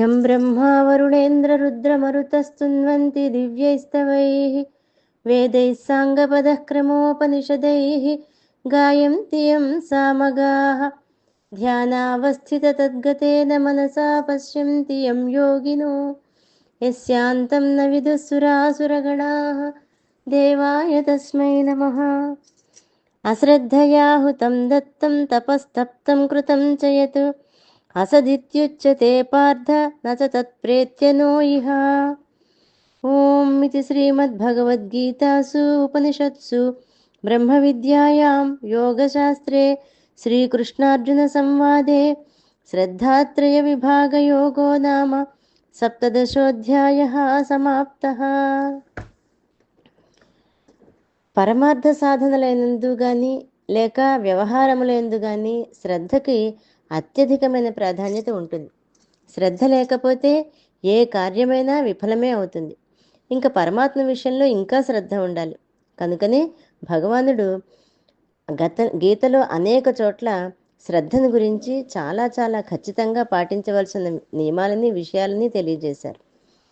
यं ब्रह्मा वरुणेन्द्ररुद्रमरुतस्तुन्वन्ति दिव्यैस्तवैः वेदैः साङ्गपदः क्रमोपनिषदैः गायन्ति यं सामगाः ध्यानावस्थिततद्गतेन मनसा पश्यन्ति यं योगिनो यस्यान्तं न विदुःसुरासुरगणाः देवाय तस्मै नमः अश्रद्धया हुतं दत्तं तपस्तप्तं कृतं च यत् అసదిత్యుచ్యతే పార్థ నచ తత్ప్రేత్యనో ఇహ. ఓం ఇది శ్రీమద్భగవద్గీతాసు ఉపనిషత్సు బ్రహ్మ విద్యాయాం యోగశాస్త్రే శ్రీకృష్ణార్జున సంవాదే శ్రద్ధాత్రయ విభాగయోగో నామ సప్తదశోధ్యాయ సమాప్త. పరమార్థ సాధనలైనందు కానీ లేక వ్యవహారములందు కానీ శ్రద్ధకి అత్యధికమైన ప్రాధాన్యత ఉంటుంది. శ్రద్ధ లేకపోతే ఏ కార్యమైనా విఫలమే అవుతుంది. ఇంకా పరమాత్మ విషయంలో ఇంకా శ్రద్ధ ఉండాలి. కనుకనే భగవానుడు గత గీతలో అనేక చోట్ల శ్రద్ధను గురించి చాలా చాలా ఖచ్చితంగా పాటించవలసిన నియమాలని విషయాలని తెలియజేశారు.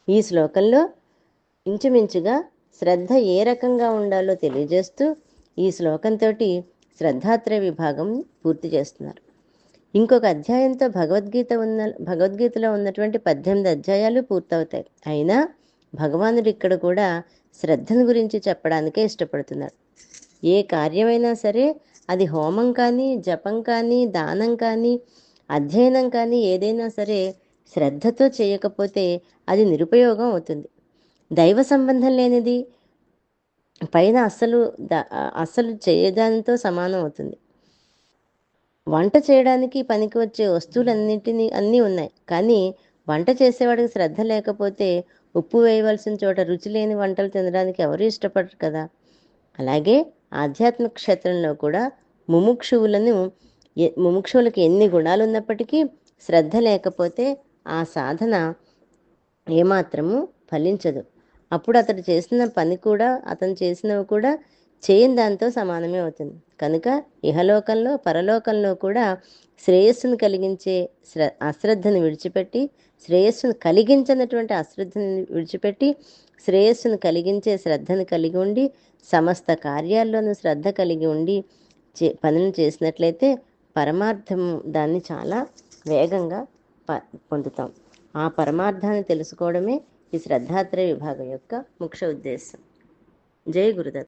ఈ శ్లోకంలో ఇంచుమించుగా శ్రద్ధ ఏ రకంగా ఉండాలో తెలియజేస్తూ ఈ శ్లోకంతో శ్రద్ధాత్రయ విభాగం పూర్తి చేస్తున్నారు. ఇంకొక అధ్యాయంతో భగవద్గీత ఉన్న భగవద్గీతలో ఉన్నటువంటి పద్దెనిమిది అధ్యాయాలు పూర్తవుతాయి. అయినా భగవానుడు ఇక్కడ కూడా శ్రద్ధను గురించి చెప్పడానికే ఇష్టపడుతున్నాడు ఏ కార్యమైనా సరే అది హోమం కానీ జపం కానీ దానం కానీ అధ్యయనం కానీ ఏదైనా సరే శ్రద్ధతో చేయకపోతే అది నిరుపయోగం అవుతుంది. దైవ సంబంధం లేనిది పైన అస్సలు అస్సలు చేయదానితో సమానం అవుతుంది. వంట చేయడానికి పనికి వచ్చే వస్తువులన్నింటినీ అన్నీ ఉన్నాయి. కానీ వంట చేసేవాడికి శ్రద్ధ లేకపోతే ఉప్పు వేయవలసిన చోట రుచి లేని వంటలు తినడానికి ఎవరు ఇష్టపడరు కదా? అలాగే ఆధ్యాత్మిక క్షేత్రంలో కూడా ముముక్షువులను ముముక్షువులకి ఎన్ని గుణాలు ఉన్నప్పటికీ శ్రద్ధ లేకపోతే ఆ సాధన ఏమాత్రము ఫలించదు. అప్పుడు అతడు చేసిన పని కూడా అతను చేసినవి కూడా చేయని దాంతో సమానమే అవుతుంది. కనుక ఇహలోకంలో పరలోకంలో కూడా శ్రేయస్సును కలిగించే శ్ర అశ్రద్ధను విడిచిపెట్టి శ్రేయస్సును కలిగించినటువంటి అశ్రద్ధను విడిచిపెట్టి శ్రేయస్సును కలిగించే శ్రద్ధను కలిగి ఉండి సమస్త కార్యాల్లోనూ శ్రద్ధ కలిగి ఉండి చే పనులు చేసినట్లయితే పరమార్థం దాన్ని చాలా వేగంగా ప పొందుతాం. ఆ పరమార్థాన్ని తెలుసుకోవడమే ఈ శ్రద్ధాత్రయ విభాగం యొక్క ముఖ్య ఉద్దేశం. జై గురుదత్.